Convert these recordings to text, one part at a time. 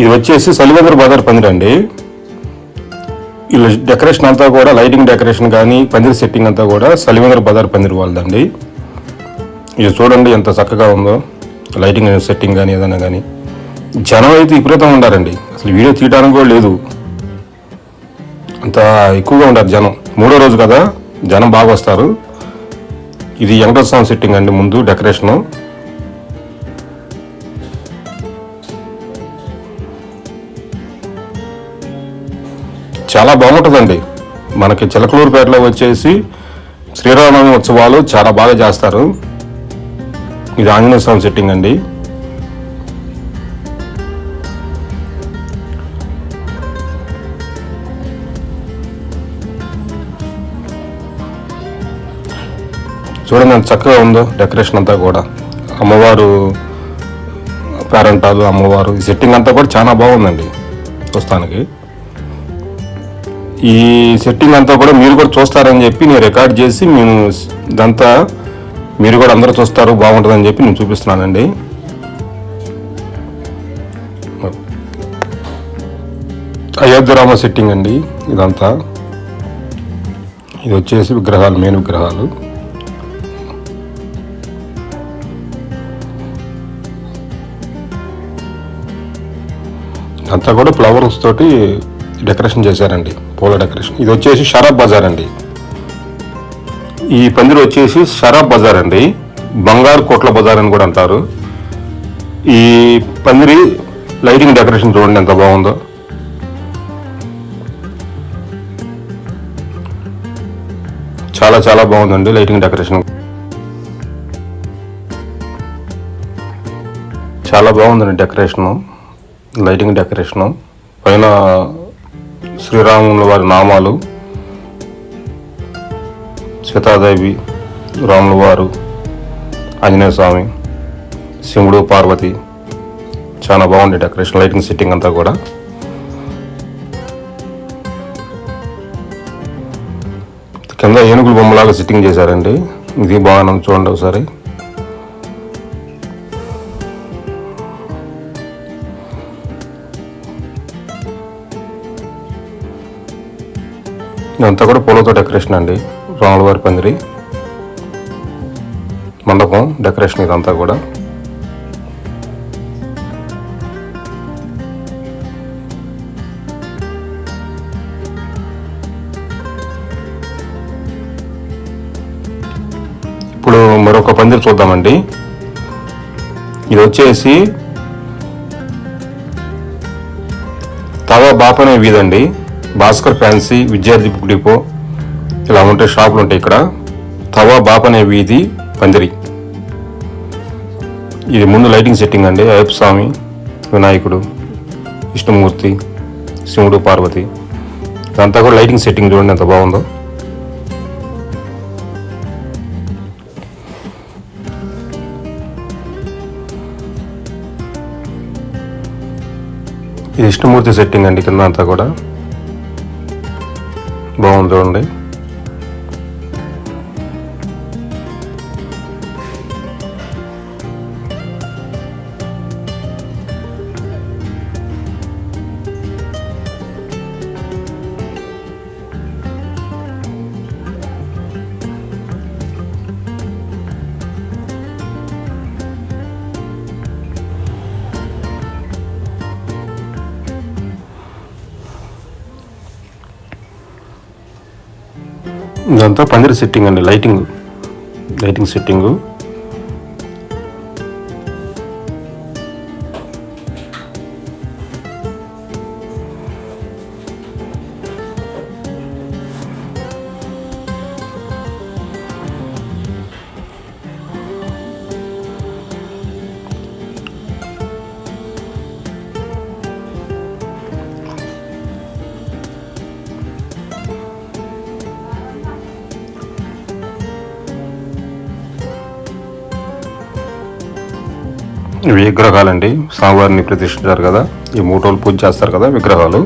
ఇది వచ్చేసి సలివేంద్ర బజార్ పందిరి అండి. ఇలా డెకరేషన్ అంతా కూడా లైటింగ్ డెకరేషన్ కానీ పందిరి సెట్టింగ్ అంతా కూడా సలివేంద్ర బజార్ పందిరి వాళ్ళదండి. ఇది చూడండి ఎంత చక్కగా ఉందో. లైటింగ్ సెట్టింగ్ కానీ ఏదైనా కానీ. జనం అయితే విపరీతంగా ఉండారండి. అసలు వీడియో తీయడానికి కూడా లేదు. అంత ఎక్కువగా ఉండారు జనం. మూడో రోజు కదా జనం బాగా వస్తారు. ఇది వెంకటస్వామి సెట్టింగ్ అండి ముందు డెకరేషను. చాలా బాగుంటుందండి. మనకి చిలకలూరుపేటలో వచ్చేసి శ్రీరామనవమి ఉత్సవాలు చాలా బాగా చేస్తారు. ఇది ఆంజనేయ స్వామి సెట్టింగ్ అండి. చూడండి ఎంత చక్కగా ఉందో డెకరేషన్ అంతా కూడా. అమ్మవారు పేరంటాలు అమ్మవారు ఈ సెట్టింగ్ అంతా కూడా చాలా బాగుందండి. చూస్తానికి. ఈ సెట్టింగ్ అంతా కూడా మీరు కూడా చూస్తారని చెప్పి నేను రికార్డ్ చేసి మేము ఇదంతా మీరు కూడా అందరూ చూస్తారు బాగుంటుందని చెప్పి నేను చూపిస్తున్నానండి. అయోధ్యరామ సెట్టింగ్ అండి ఇదంతా. ఇది వచ్చేసి విగ్రహాలు మెయిన్ విగ్రహాలు. అంతా కూడా ఫ్లవర్స్ తోటి డెకరేషన్ చేశారండి. పూల డెకరేషన్. ఇది వచ్చేసి షరాబ్ బజార్ అండి. ఈ పందిరి వచ్చేసి షరాబ్ బజార్ అండి. బంగారు కోట్ల బజార్ అని కూడా అంటారు. ఈ పందిరి లైటింగ్ డెకరేషన్ చూడండి ఎంత బాగుందో. చాలా చాలా బాగుందండి లైటింగ్ డెకరేషన్. చాలా బాగుందండి డెకరేషను. Lighting decoration. పైన శ్రీరాముల వారి నామాలు సీతాదేవి రాముల వారు ఆంజనేయ స్వామి శివుడు పార్వతి చాలా బాగుంది డెకరేషన్ లైటింగ్ సెట్టింగ్ అంతా కూడా. కింద ఏనుగుల బొమ్మలాగా సెట్టింగ్ చేశారండి. ఇది బాగా చూడండి ఒకసారి. ఇదంతా కూడా పూలతో డెకరేషన్ అండి. రాముల వారి పందిరి మండపం డెకరేషన్ ఇదంతా కూడా. ఇప్పుడు మరొక పందిరి చూద్దామండి. ఇది వచ్చేసి తవ బాపనే వీధండి భాస్కర్ ఫ్యాన్సీ విద్యార్థి బుక్ డిపో ఇలా ఉంటాయి షాపులు ఉంటాయి ఇక్కడ. తవా బాపనే వీధి పందిరి. ఇది ముందు లైటింగ్ సెట్టింగ్ అండి. అయ్యప్ప స్వామి వినాయకుడు విష్ణుమూర్తి శివుడు పార్వతి. ఇదంతా కూడా లైటింగ్ సెట్టింగ్ చూడండి ఎంత బాగుందో. ఇది విష్ణుమూర్తి సెట్టింగ్ అండి కింద అంతా కూడా. బాగుంది చూడండి ఇదంతా పందిరి సెట్టింగ్ అండి లైటింగ్ లైటింగ్ సెట్టింగు ఇవి విగ్రహాలండి. స్వామివారిని ప్రతిష్ఠించారు కదా. ఈ మూడు రోజులు పూజ చేస్తారు కదా విగ్రహాలు.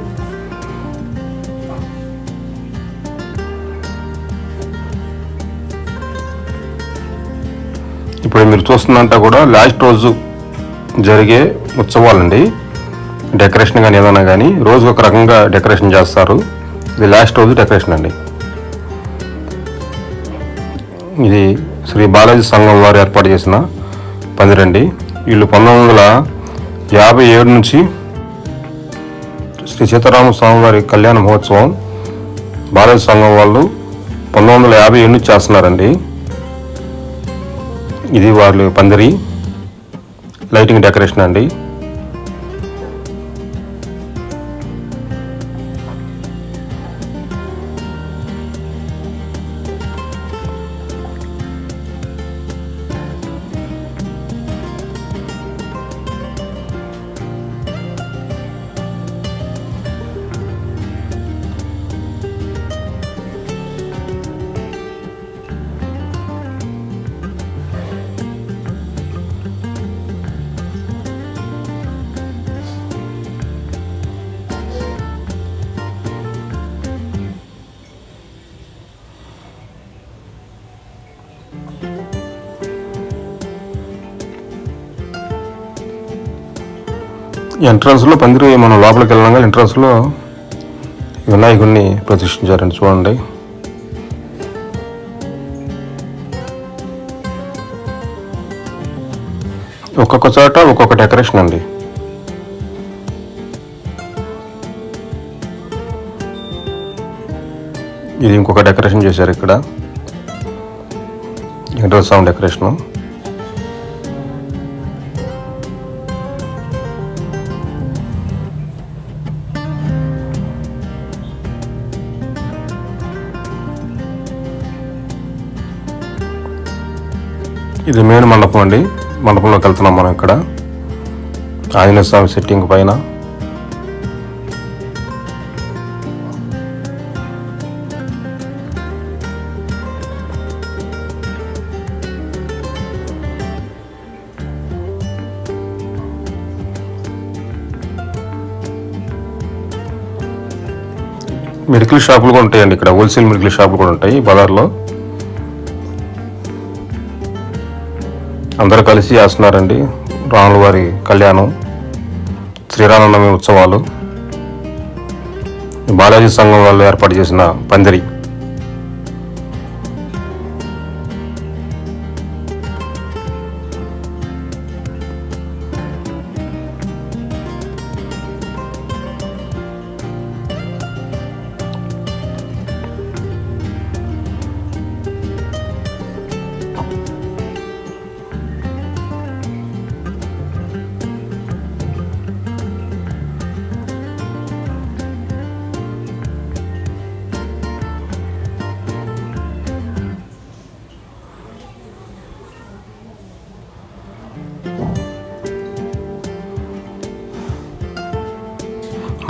ఇప్పుడు మీరు చూస్తుందంతా కూడా లాస్ట్ రోజు జరిగే ఉత్సవాలండి. డెకరేషన్ కానీ ఏదైనా కానీ రోజు ఒక రకంగా డెకరేషన్ చేస్తారు. ఇది లాస్ట్ రోజు డెకరేషన్ అండి. ఇది శ్రీ బాలాజీ సంఘం వారు ఏర్పాటు చేసిన పందిరండి వీళ్ళు పంతొమ్మిది వందల యాభై ఏడు నుంచి శ్రీ సీతారామస్వామి వారి కళ్యాణ మహోత్సవం భారత సంఘం వాళ్ళు పంతొమ్మిది వందల యాభై ఏడు నుంచి చేస్తున్నారండి. ఇది వాళ్ళు పందిరి లైటింగ్ డెకరేషన్ అండి. ఎంట్రన్స్లో పందిరి మనం లోపలికి వెళ్ళగా ఎంట్రన్స్లో వినాయకుడిని ప్రతిష్ఠించారండి చూడండి. ఒక్కొక్క చోట ఒక్కొక్క డెకరేషన్ అండి. ఇది ఇంకొక డెకరేషన్ చేశారు ఇక్కడ. వెంకటేశ్వర స్వామి డెకరేషను. ఇది మెయిన్ మండపం అండి. మండపంలోకి వెళ్తున్నాం మనం ఇక్కడ. ఆంజనేయ స్వామి సెట్టింగ్ పైన. మెడికల్ షాపులు కూడా ఉంటాయండి ఇక్కడ. హోల్సేల్ మెడికల్ షాపులు కూడా ఉంటాయి బజార్లో. అందరూ కలిసి చేస్తున్నారండి. రాముల వారి కళ్యాణం శ్రీరామనవమి ఉత్సవాలు. బాలాజీ సంఘం వాళ్ళు ఏర్పాటు చేసిన పందిరి.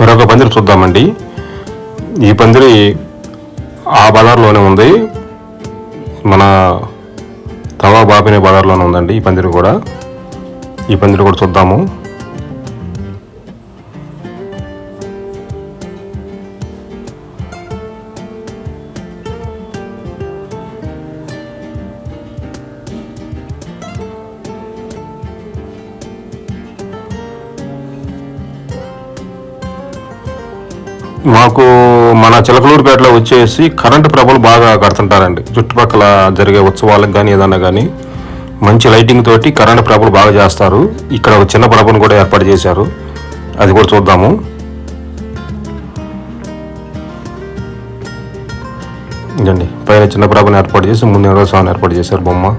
మరొక పందిరి చూద్దామండి. ఈ పందిరి ఆ బజార్లోనే ఉంది. మన తవా బాపినే బజార్లోనే ఉందండి ఈ పందిరి కూడా. ఈ పందిరి కూడా చూద్దాము. మాకు మన చిలకలూరుపేటలో వచ్చేసి కరెంటు ప్రభలు బాగా కడుతుంటారండి. చుట్టుపక్కల జరిగే ఉత్సవాలకు కానీ ఏదన్నా కానీ మంచి లైటింగ్ తోటి కరెంటు ప్రభలు బాగా చేస్తారు. ఇక్కడ ఒక చిన్న ప్రభను కూడా ఏర్పాటు చేశారు. అది కూడా చూద్దాము. ఇదండి. పైన చిన్న ప్రభను ఏర్పాటు చేసి ముందు ఎవరో స్వామిని ఏర్పాటు చేశారు బొమ్మ.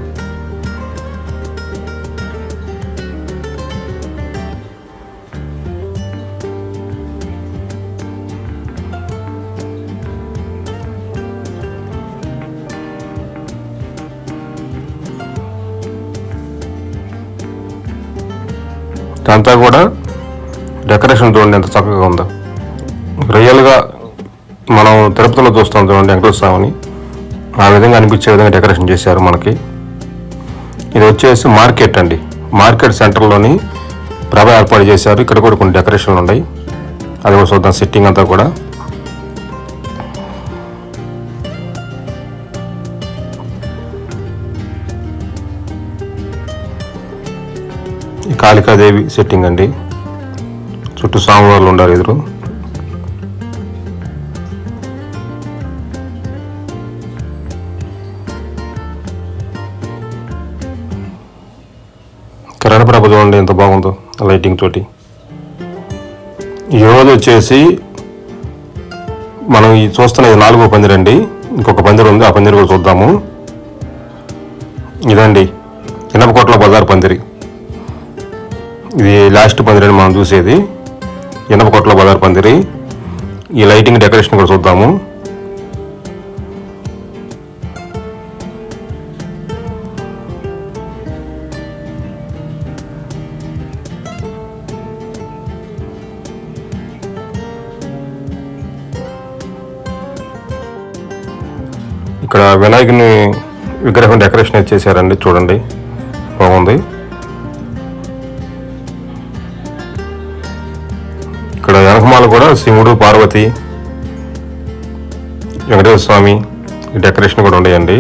ఇదంతా కూడా డెకరేషన్ చూడండి ఎంత చక్కగా ఉందో. రియల్గా మనం తిరుపతిలో చూస్తాం చూడండి వెంకటేశ్వర స్వామిని ఆ విధంగా అనిపించే విధంగా డెకరేషన్ చేశారు మనకి. ఇది వచ్చేసి మార్కెట్ అండి. మార్కెట్ సెంటర్లోని ప్రభ ఏర్పాటు చేశారు. ఇక్కడ కూడా కొన్ని డెకరేషన్లు ఉన్నాయి. అది కూడా చూద్దాం సిట్టింగ్ అంతా కూడా. కాళికాదేవి సెట్టింగ్ అండి. చుట్టూ స్వామివార్లు ఉండారు ఎదురు. కరణప్రభ చూడండి ఎంత బాగుందో లైటింగ్ తోటి. ఈరోజు వచ్చేసి మనం ఈ చూస్తున్న ఇది నాలుగో పందిరండి ఇంకొక పందిరి ఉంది ఆ పందిరి కూడా చూద్దాము. ఇదండి ఇనపకోట్ల బజార్ పందిరి. ఇది లాస్ట్ పందిరి అని మనం చూసేది. ఇనపకోట్ల బజార్ పందిరి. ఈ లైటింగ్ డెకరేషన్ కూడా చూద్దాము. ఇక్కడ వినాయకుని విగ్రహం డెకరేషన్ అయితే చేశారండి చూడండి. బాగుంది. శివుడు పార్వతి వెంకటేశ్వర స్వామి డెకరేషన్ కూడా ఉన్నాయండి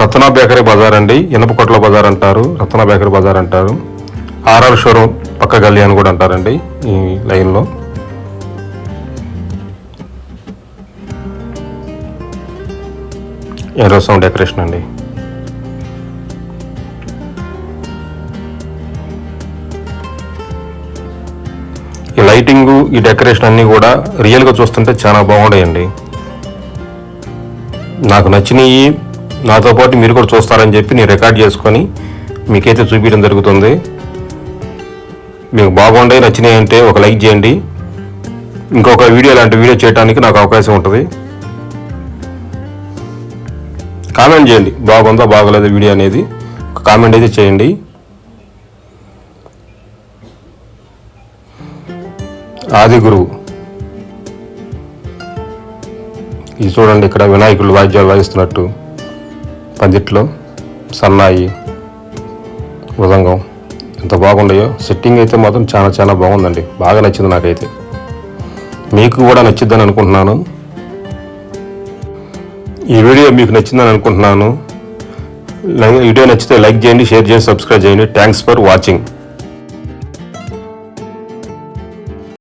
రత్న బేకరీ బజార్ అండి. ఇనపకొట్ల బజార్ అంటారు రత్న బేకరీ బజార్ అంటారు. ఆర్ఆర్ షోరూమ్ పక్క గల్లీ అని కూడా అంటారండి ఈ లైన్లో. ఎర్రసం డెకరేషన్ అండి. ఈ లైటింగు ఈ డెకరేషన్ అన్నీ కూడా రియల్గా చూస్తుంటే చాలా బాగున్నాయండి నాకు నచ్చినవి నాతో పాటు మీరు కూడా చూస్తారని చెప్పి నేను రికార్డ్ చేసుకొని మీకైతే చూపించడం జరుగుతుంది. మీకు బాగుండే నచ్చినాయి అంటే ఒక లైక్ చేయండి. ఇంకొక వీడియో లాంటి వీడియో చేయడానికి నాకు అవకాశం ఉంటుంది. కామెంట్ చేయండి బాగుందా బాగలేదు వీడియో అనేది. ఒక కామెంట్ అయితే చేయండి. ఆది గురువు. ఇది చూడండి ఇక్కడ వినాయకులు వాద్యాలు వాయిస్తున్నట్టు. పందిట్లో సన్నాయి మృదంగం ఎంత బాగుండయో. సెట్టింగ్ అయితే మాత్రం చాలా చాలా బాగుందండి. బాగా నచ్చింది నాకైతే. మీకు కూడా నచ్చిద్దని అనుకుంటున్నాను. ఈ వీడియో మీకు నచ్చిందని అనుకుంటున్నాను. వీడియో నచ్చితే లైక్ చేయండి షేర్ చేయండి సబ్స్క్రైబ్ చేయండి. Thanks for watching